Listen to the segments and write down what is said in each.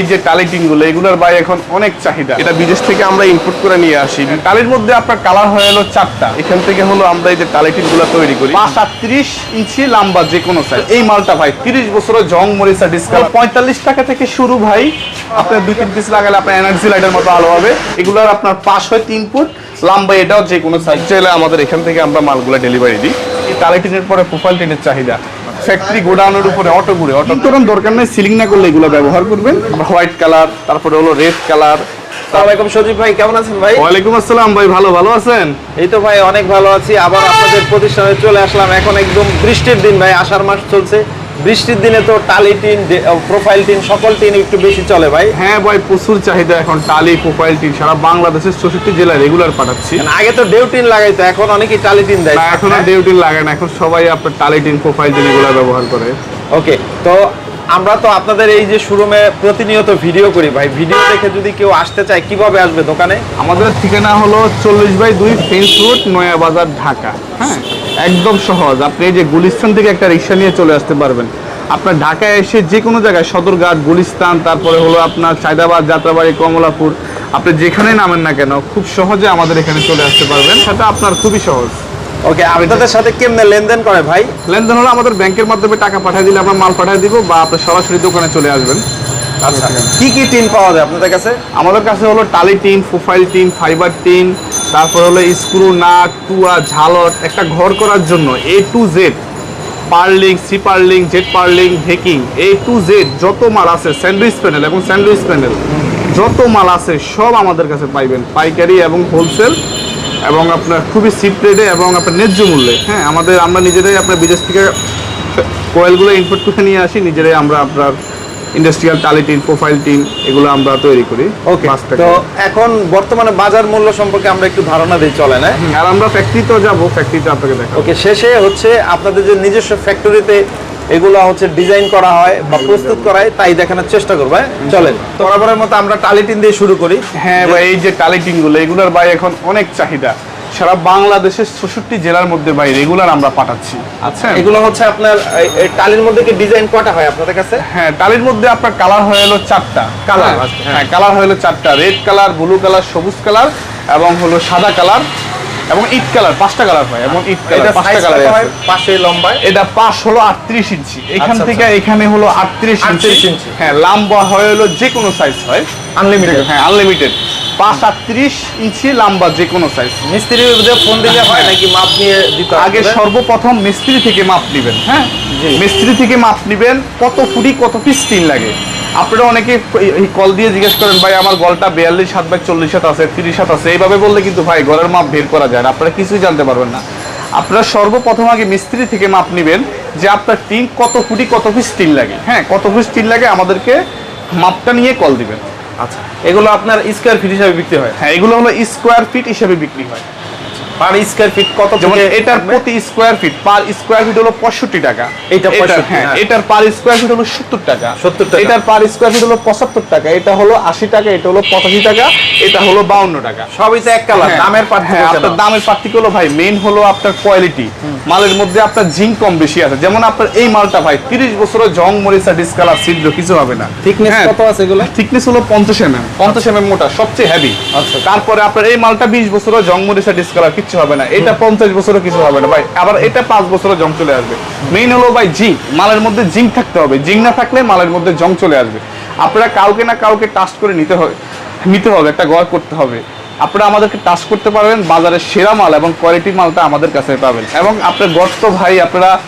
এই যে টালিটিংগুলো এগুলোর ভাই এখন অনেক চাহিদা। এটা বিদেশ থেকে আমরা ইম্পোর্ট করে নিয়ে আসি। টালির মধ্যে আপনার কালার হয়ে এলো চারটা। এখান থেকে হলো আমরা এই যে টালিটিংগুলো তৈরি করি। আটত্রিশ ইঞ্চি লম্বা যে কোনো সাইজ এই মালটা ভাই তিরিশ বছরের জং মরিচা ডিসকাউন্ট পঁয়তাল্লিশ টাকা থেকে শুরু ভাই। আপনার দুই তিন পিস লাগালে আপনার এনার্জি লাইটের মতো আলো হবে। এগুলোর আপনার পাঁচ হয় তিন ফুট লম্বা এটাও যে কোনো সাইজ চাইলে আমাদের এখান থেকে আমরা মালগুলো ডেলিভারি দিই। এই টালিটিনের পরে প্রোফাইল টিনের চাহিদা। ফ্যাক্টরি গোডাউনের উপরে অটো ঘুরে অটো কোন দরকার নাই সিলিং না করলে এগুলো ব্যবহার করবেন? হোয়াইট কালার তারপরে হলো রেড কালার আসসালামাইকুম সজীব ভাই কেমন আছেন ভাই? ওয়ালাইকুম আসসালাম ভাই ভালো ভালো আছেন? এই তো ভাই অনেক ভালো আছি। আবার আপনাদের প্রতিষ্ঠানে চলে আসলাম। এখন একদম বৃষ্টির দিন ভাই আষাঢ় মাস চলছে। বৃষ্টির দিনে তো টালি টিন প্রোফাইল টিন সকল টিন একটু বেশি চলে ভাই। হ্যাঁ ভাই প্রচুর চাহিদা এখন টালি প্রোফাইল টিন সারা বাংলাদেশের চৌষট্টি জেলায় রেগুলার পাঠাচ্ছি। আগে তো ডেউ টিন লাগাইতো এখন অনেকেই টালি টিন দেয়। এখন আর ডিউটি লাগে না এখন সবাই আপনার টালি টিন প্রোফাইল টিন এগুলো ব্যবহার করে। ওকে তো আমরা তো আপনাদের এই যে শোরুমে প্রতিনিয়ত ভিডিও করি ভাই। ভিডিও দেখে যদি কেউ আসতে চায় কীভাবে আসবে দোকানে? আমাদের ঠিকানা হলো চল্লিশ বাই দুই ফেন্স রোড নয়া বাজার ঢাকা। হ্যাঁ? একদম সহজ। আপনি এই যে গুলিস্তান থেকে একটা রিক্সা নিয়ে চলে আসতে পারবেন। আপনার ঢাকায় এসে যে কোনো জায়গায় সদরঘাট গুলিস্তান তারপরে হলো আপনার চায়দাবাদ যাত্রাবাড়ি কমলাপুর আপনি যেখানে নামেন না কেন খুব সহজে আমাদের এখানে চলে আসতে পারবেন। সেটা আপনার খুবই সহজ। ওকে আপনাদের সাথে কেমনে লেনদেন করে ভাই? লেনদেন হলো আমাদের ব্যাংকের মাধ্যমে টাকা পাঠিয়ে দিলে আমরা মাল পাঠিয়ে দিব বা আপনি সরাসরি দোকানে চলে আসবেন। আচ্ছা কি কি টিন পাওয়া যায় আপনাদের কাছে? আমাদের কাছে হলো টালি tin profile tin fibre tin তারপর হলো স্ক্রু নাট টুয়া ঝালট একটা ঘর করার জন্য A to Z purling, C purling Z purling hacking A to Z যত মাল আছে, স্যান্ডউইচ প্যানেল এবং স্যান্ডউইচ প্যানেল, যত মাল আছে, সব আমাদের কাছে পাইবেন, পাইকারি এবং হোলসেল এবং আপনার খুবই সিপ রেটে এবং আপনার ন্যায্য মূল্যে। হ্যাঁ আমাদের, আমরা নিজেরাই আপনার বিদেশ থেকে কয়েলগুলো ইনপুট করে নিয়ে আসি, নিজেরাই আমরা আপনার ইন্ডাস্ট্রিয়াল টালি টিন প্রোফাইল টিন এগুলো আমরা তৈরি করি। ওকে তো এখন বর্তমানে বাজার মূল্য সম্পর্কে আমরা একটু ধারণা দিই চলে না আর আমরা ফ্যাক্টরিতেও যাব ফ্যাক্টরিতে আপনাকে দেখাবো। ওকে শেষে হচ্ছে আপনাদের যে নিজস্ব ফ্যাক্টরিতে এগুলো হচ্ছে ডিজাইন করা হয় বা প্রস্তুত করা হয় তাই দেখানোর চেষ্টা করব হ্যাঁ? চলেন তো বরাবরের মতো আমরা টালি টিন দিয়ে শুরু করি। হ্যাঁ ভাই এই যে টালি টিনগুলো এগুলোর ভাই এখন অনেক চাহিদা। সারা বাংলাদেশের চৌষট্টি জেলার মধ্যে ভাই রেগুলার আমরা পাঠাচ্ছি। আচ্ছা? এগুলো হচ্ছে আপনার টালির মধ্যে কি ডিজাইন কটা হয় আপনাদের কাছে? হ্যাঁ টালির মধ্যে আপনার কালার হয়ে এলো চারটা। Colour, হ্যাঁ, আচ্ছা, হ্যাঁ। হ্যাঁ কালার হয়ে এলো চারটা। রেড কালার ব্লু কালার সবুজ কালার এবং হলো সাদা কালার এবং ইট কালার পাঁচটা কালার হয় এবং ইট কালার পাঁচটা কালার হয়? পাশে লম্বায়? এটা পাশ হলো আটত্রিশ ইঞ্চি। এখান আচ্ছা, থেকে এখানে হলো আটত্রিশ 38 ইঞ্চি ইঞ্চি। হ্যাঁ লম্বা হয়ে হলো যে কোনো সাইজ হয়। আনলিমিটেড হ্যাঁ আনলিমিটেড পাঁচ আটত্রিশ ইঞ্চি লম্বা যে কোনো সাইজ মিস্ত্রি ফোন দিলে হয় নাকি মাপ নিয়ে দিতে আগে সর্বপ্রথম মিস্ত্রি থেকে মাপ নেবেন হ্যাঁ। মিস্ত্রি থেকে মাপ নেবেন কত ফুটি কত পিস টিন লাগে। আপনারা অনেকে কল দিয়ে জিজ্ঞেস করেন ভাই আমার গলটা বিয়াল্লিশ হাত বাই চল্লিশ হাত আছে তিরিশ হাত আছে। এইভাবে বললে কিন্তু ভাই গলের মাপ বের করা যায় না। আপনারা কিছুই জানতে পারবেন না। আপনারা সর্বপ্রথম আগে মিস্ত্রি থেকে মাপ নেবেন যে আপনার টিন কত ফুটি কত পিস টিন লাগে। হ্যাঁ কত পিস টিন লাগে আমাদেরকে মাপটা নিয়ে কল দিবেন। আচ্ছা এগুলো আপনার স্কোয়ার ফিট হিসাবে বিক্রি হয়? হ্যাঁ এগুলো আমরা স্কোয়ার ফিট হিসাবে বিক্রি হয়। পার স্কোয়ার ফিট কত যেমন এটার প্রতি square feet per square feet হলো পঁয়ষট্টি টাকা। এইটা এটার- 65 হ্যাঁ হ্যাঁ। এটার পার স্কোয়ার ফিট হলো সত্তর টাকা। 70 টাকা। এটার পার স্কোয়ার ফিট হলো পঁচাত্তর টাকা। এটা হলো আশি টাকা এটা হলো পঁচাশি টাকা এটা হলো বাউন্ন টাকা। সবই তো এক কালার হ্যাঁ, দামের পার্থক্য আপনার দামের পার্থক্য হলো ভাই মেইন হলো আপনার কোয়ালিটি মালের মধ্যে আপনার জিঙ্ক কম বেশি আছে। যেমন আপনার এই মালটা ভাই তিরিশ বছরের জং মরিচা ডিসকালার ছিদ্র কিছু হবে না। হ্যাঁ, কত আছে এগুলো? থিকনেস হলো পঞ্চাশ এম এম পঞ্চাশ এম এম মোটা সবচেয়ে হেভি আচ্ছা। তারপরে আপনার এই মালটা বিশ বছরও জং মরিচা ডিসকালার কিছু হবে না। এটা পঞ্চাশ বছরও কিছু হবে না। ভাই, আবার এটা পাঁচ বছরও জং চলে আসবে। মেইন হলো ভাই জিঙ্ক। মালের মধ্যে জিঙ্ক থাকতে হবে। জিঙ্ক না থাকলে মালের মধ্যে জং চলে আসবে। আপনারা কাউকে না কাউকে টাচ করে নিতে হবে নিতে হবে, একটা গড় করতে হবে। আপনারা আমাদেরকে টাচ করতে পারবেন। বাজারের সেরা মাল এবং কোয়ালিটি মালটা আমাদের কাছে পাবেন। এবং আপনার গর্ত ভাই, আপনারা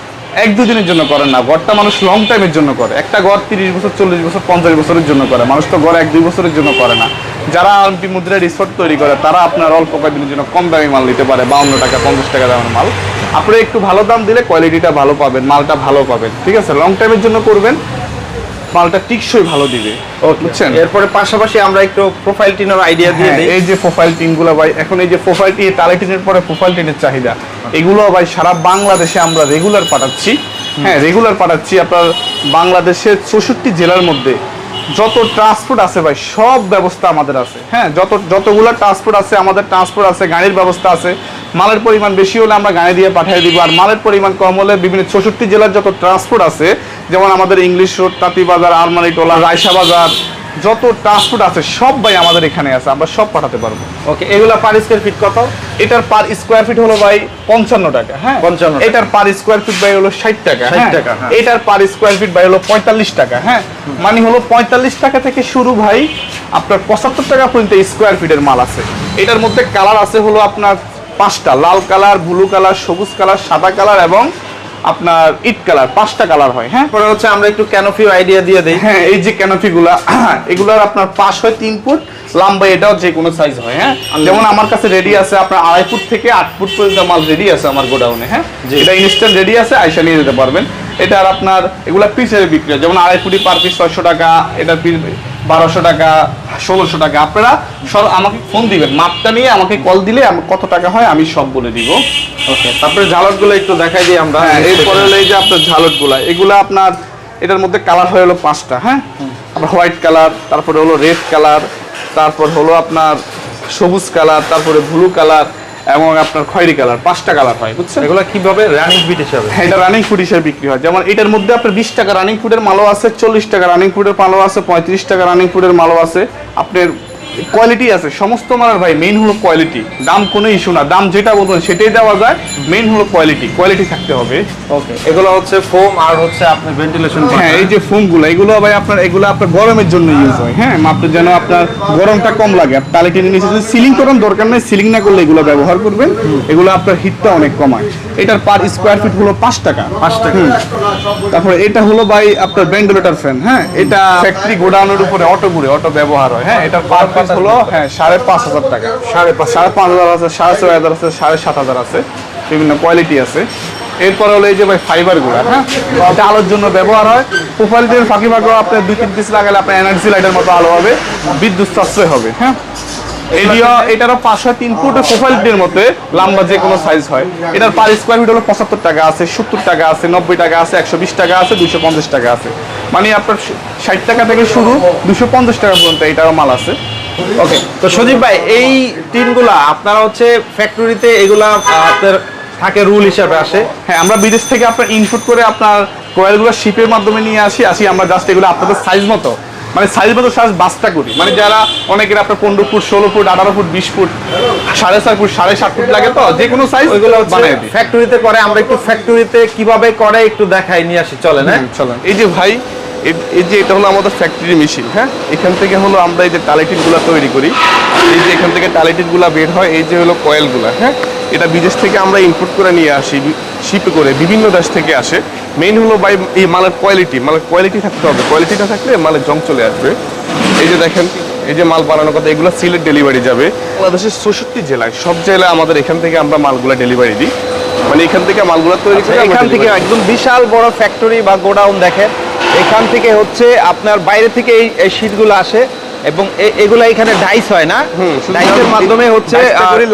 এক দুদিনের জন্য করেন না, ঘরটা মানুষ লং টাইমের জন্য করে। একটা ঘর তিরিশ বছর, চল্লিশ বছর, পঞ্চাশ বছরের জন্য করে। মানুষ তো ঘর এক, দুই বছরের জন্য করে না। যারা আলটি মুদ্রা রিসোর্ট তৈরি করে, তারা আপনার অল্প কয়েকদিনের জন্য কম দামি মাল নিতে পারে, বাউন্ন টাকা, পঞ্চাশ টাকা দামের মাল। আপনি একটু ভালো দাম দিলে কোয়ালিটিটা ভালো পাবেন, মালটা ভালো পাবেন। ঠিক আছে? লং টাইমের জন্য করবেন। মালটা টিকসই ভালো দিবে। বুঝছেন? এরপরে পাশাপাশি আমরা একটু প্রোফাইল টিনের আইডিয়া দিয়ে হ্যাঁ, দিই। এই যে প্রোফাইল টিনগুলো ভাই এখন এই যে প্রোফাইল টিন টালি টিনের পরে প্রোফাইল টিনের চাহিদা। এগুলো ভাই সারা বাংলাদেশে আমরা রেগুলার পাঠাচ্ছি। হ্যাঁ রেগুলার পাঠাচ্ছি আপনার বাংলাদেশের চৌষট্টি জেলার মধ্যে। যত ট্রান্সপোর্ট আছে ভাই সব ব্যবস্থা আমাদের আছে। হ্যাঁ যত যতগুলো ট্রান্সপোর্ট আছে আমাদের ট্রান্সপোর্ট আছে গাড়ির ব্যবস্থা আছে মালের পরিমাণ বেশি হলে আমরা গাড়ি দিয়ে পাঠিয়ে দিব। আর মালের পরিমাণ কম হলে বিভিন্ন চৌষট্টি জেলার যত ট্রান্সপোর্ট আছে যেমন আমাদের ইংলিশ রোড তাঁতিবাজার আলমারিটোলা রায়সা বাজার যত ট্রান্সপোর্ট আছে সব ভাই আমাদের এখানে আছে। আমরা সব পাঠাতে পারব। ওকে এগুলা পার স্কোয়ার ফিট কত? এটার পার স্কোয়ার ফিট হলো ভাই পঞ্চান্ন টাকা হ্যাঁ? পঞ্চান্ন এটার পার স্কোয়ার ফিট ভাই হলো ষাট টাকা 60 হ্যাঁ? টাকা, হ্যাঁ। এটার পার স্কোয়ার ফিট ভাই হলো পঁয়তাল্লিশ টাকা হ্যাঁ? মানে হলো পঁয়তাল্লিশ টাকা থেকে শুরু ভাই আপনার পঁচাত্তর টাকা পর্যন্ত স্কোয়ার ফিটের মাল আছে। এটার মধ্যে কালার আছে হলো আপনার পাঁচটা লাল কালার ব্লু কালার সবুজ কালার সাদা কালার এবং আপনার ইট কালার পাঁচটা কালার হয় হ্যাঁ? পরে হচ্ছে আমরা একটু ক্যানোফি আইডিয়া দিয়ে দিই। হ্যাঁ এই যে ক্যানোফি গুলা এগুলার আপনার পাশ হয় তিন ফুট লম্বা এটাও যে কোনো সাইজ হয় হ্যাঁ? যেমন আমার কাছে রেডি আছে আপনার আড়াই ফুট থেকে আট ফুট পর্যন্ত মাল রেডি আছে আমার গোডাউনে হ্যাঁ। এটা ইনস্ট্যান্ট রেডি আছে আইসা নিয়ে যেতে পারবেন। এটা আর আপনার এগুলা পিসের বিক্রি যেমন আড়াই ফুটি পার পিস ছয়শো টাকা এটা পিস বারোশো টাকা ষোলোশো টাকা। আপনারা সব আমাকে ফোন দিবেন। মাপটা নিয়ে আমাকে কল দিলে কত টাকা হয় আমি সব বলে দিব। ওকে তারপরে ঝালটগুলো একটু দেখাই দিই আমরা। হ্যাঁ এরপরে হলো এই যে আপনার ঝালটগুলা এগুলা আপনার এটার মধ্যে কালার হয়ে হলো পাঁচটা হ্যাঁ? আপনার হোয়াইট কালার তারপরে হলো রেড কালার তারপর হলো আপনার সবুজ কালার তারপরে ব্লু কালার এবং আপনার খয়েরি কালার পাঁচটা কালার হয় বুঝছেন? এগুলো কীভাবে রানিং ফুট হিসাবে এটা রানিং ফুট হিসাবে বিক্রি হয়। যেমন এটার মধ্যে আপনার বিশ টাকা রানিং ফুটের মালও আছে চল্লিশ টাকা রানিং ফুটের মালও আছে পঁয়ত্রিশ টাকা রানিং ফুটের মালও আছে। আপনার কোয়ালিটি আছে সমস্ত মালের ভাই মেইন হলো কোয়ালিটি দাম কোনো ইস্যু না দাম যেটা বলবেন সেটাই দেওয়া যায় মেইন হলো কোয়ালিটি কোয়ালিটি থাকতে হবে। ওকে এগুলো হচ্ছে ফোম আর হচ্ছে আপনার ভেন্টিলেশন হ্যাঁ এই যে ফোমগুলো এগুলো ভাই আপনার এগুলো আপনার গরমের জন্য ইউজ হয়। হ্যাঁ আপনার যেন আপনার গরমটা কম লাগে। আর তালে টেনে নিচে যদি সিলিং করার দরকার নেই সিলিং না করলে এগুলো ব্যবহার করবেন এগুলো আপনার হিটটা অনেক কমায়। এটার পার স্কোয়ার ফিট হলো পাঁচ টাকা। পাঁচ টাকা। তারপরে এটা হলো ভাই আপনার ভেন্টিলেটর ফ্যান হ্যাঁ এটা ফ্যাক্টরি গোডাউনের উপরে অটো ঘুরে অটো ব্যবহার হয়। হ্যাঁ এটার পার পিস হলো হ্যাঁ সাড়ে পাঁচ হাজার টাকা। সাড়ে পাঁচ সাড়ে পাঁচ হাজার আছে সাড়ে ছয় হাজার আছে সাড়ে সাত হাজার আছে। বিভিন্ন কোয়ালিটি আছে। এরপরে হলো এই যে ভাই হ্যাঁ? এটা আলোর জন্য ব্যবহার হয়। প্রোফাইল দিয়ে ফাঁকি ফাঁকি আপনার দুই তিন পিস লাগালে আপনার এনার্জি লাইটের মতো আলো হবে বিদ্যুৎ সাশ্রয় হবে হ্যাঁ? এডিও এটারও পাঁচশো তিন ফুট প্রোফাইল দিয়ে মতো লম্বা যে কোনো সাইজ হয়। এটার পার স্কোয়ার ফিট হলো পঁচাত্তর টাকা আছে সত্তর টাকা আছে নব্বই টাকা আছে একশো বিশ টাকা আছে দুশো পঞ্চাশ টাকা আছে। মানে আপনার ষাট টাকা থেকে শুরু দুশো পঞ্চাশ টাকা পর্যন্ত এটারও মাল আছে। ওকে তো সজীব ভাই এই টিনগুলা আপনারা হচ্ছে ফ্যাক্টরিতে এগুলা আপনার থাকে রুল হিসাবে আসে। হ্যাঁ আমরা বিদেশ থেকে আপনার ইনপুট করে আপনার কয়েলগুলো শিপের মাধ্যমে নিয়ে আসি আসি আমরা জাস্ট এগুলো আপনাদের সাইজ মতো। মানে সাইজ মতো সাইজ বাসটা করি। মানে যারা অনেকের আপনার পনেরো ফুট ষোলো ফুট আঠারো ফুট বিশ ফুট সাড়ে ছয় ফুট সাড়ে সাত ফুট লাগে তো যে কোনো সাইজ ওইগুলো বানিয়ে দিই। ফ্যাক্টরিতে করে আমরা একটু ফ্যাক্টরিতে কীভাবে করে একটু দেখাই নিয়ে আসি চলে না চলেন। এই যে ভাই এই যে এটা হলো আমাদের ফ্যাক্টরি মেশিন হ্যাঁ? এখান থেকে হলো আমরা এই যে টালিটিনগুলা তৈরি করি। এই যে এখান থেকে টালিটিনগুলা বের হয় এই যে হলো কয়েলগুলা হ্যাঁ? এটা বিদেশ থেকে আমরা ইম্পোর্ট করে নিয়ে আসি শিপে করে বিভিন্ন দেশ থেকে আসে। মেইন হলো বাই এই মালের কোয়ালিটি মালের কোয়ালিটি থাকতে হবে। কোয়ালিটিটা থাকলে মালের জং চলে আসবে। এই যে দেখেন এই যে মাল বানানোর কথা এগুলো সিলেট ডেলিভারি যাবে। বাংলাদেশের চৌষট্টি জেলায় সব জেলায় আমাদের এখান থেকে আমরা মালগুলা ডেলিভারি দিই। মানে এখান থেকে মালগুলা তৈরি করে এখান থেকে একদম বিশাল বড় ফ্যাক্টরি বা গোডাউন দেখেন। এখান থেকে হচ্ছে আপনার বাইরে থেকে এই শীটগুলো আসে এবং এগুলো এখানে ডাইস হয় না ডাইসের মাধ্যমে হচ্ছে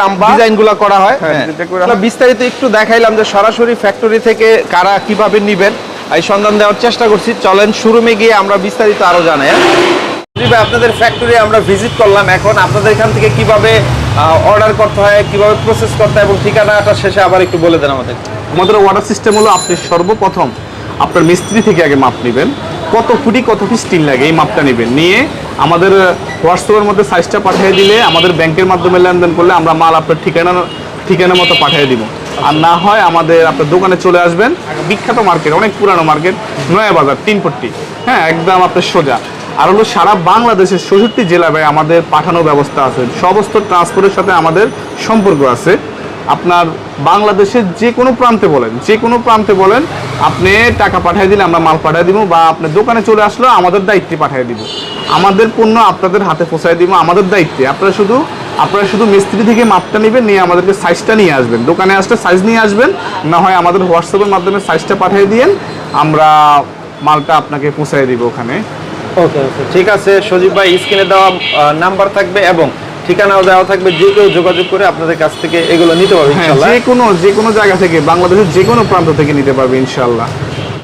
লম্বা। ডিজাইনগুলো করা হয় হ্যাঁ, হ্যাঁ। বিস্তারিত একটু দেখাইলাম যে সরাসরি ফ্যাক্টরি থেকে কারা কীভাবে নিবেন এই সন্ধান দেওয়ার চেষ্টা করছি চলেন শোরুমে গিয়ে আমরা বিস্তারিত আরও জানাই? ভাই, আপনাদের ফ্যাক্টরি আমরা ভিজিট করলাম এখন আপনাদের এখান থেকে কীভাবে অর্ডার করতে হয় কীভাবে প্রসেস করতে হয় এবং ঠিকানাটা শেষে আবার একটু বলে দেন আমাদের আমাদের অর্ডার সিস্টেম হলো আপনি সর্বপ্রথম আপনার মিস্ত্রি থেকে আগে মাপ নেবেন। কত ফুটি, কত পিস স্টিল লাগে, এই মাপটা নেবেন। নিয়ে আমাদের হোয়াটসঅ্যাপের মধ্যে সাইজটা পাঠিয়ে দিলে আমাদের ব্যাংকের মাধ্যমে লেনদেন করলে আমরা মাল আপনার ঠিকানা ঠিকানা মতো পাঠিয়ে দিব। আর না হয় আমাদের আপনার দোকানে চলে আসবেন, বিখ্যাত মার্কেট, অনেক পুরানো মার্কেট, নয়া বাজার, তিনপট্টি। হ্যাঁ একদম আপনার সোজা। আর হলো সারা বাংলাদেশের চৌষট্টি জেলায় আমাদের পাঠানোর ব্যবস্থা আছে। সমস্ত ট্রান্সপোর্টের সাথে আমাদের সম্পর্ক আছে। আপনার বাংলাদেশের যে কোনো প্রান্তে বলেন, যে কোনো প্রান্তে বলেন, আপনি টাকা পাঠিয়ে দিলে আমরা মাল পাঠিয়ে দিব বা আপনার দোকানে চলে আসলো আমাদের দায়িত্বে পাঠিয়ে দিব। আমাদের পণ্য আপনাদের হাতে পৌঁছায় দিব, আমাদের দায়িত্বে। আপনারা শুধু আপনারা শুধু মিস্ত্রি থেকে মাপটা নেবেন, নিয়ে আমাদেরকে সাইজটা নিয়ে আসবেন। দোকানে আসলে সাইজ নিয়ে আসবেন, না হয় আমাদের হোয়াটসঅ্যাপের মাধ্যমে সাইজটা পাঠিয়ে দিয়েন, আমরা মালটা আপনাকে পৌঁছায় দিব ওখানে। ওকে ওকে। ঠিক আছে, সজীব ভাই, স্ক্রিনে দেওয়া নাম্বার থাকবে এবং ঠিকানাও দেওয়া থাকবে যে কেউ যোগাযোগ করে আপনাদের কাছ থেকে এগুলো নিতে পারবে হ্যাঁ যে কোনো যে কোনো জায়গা থেকে বাংলাদেশের যে কোনো প্রান্ত থেকে নিতে পারবে ইনশাল্লাহ।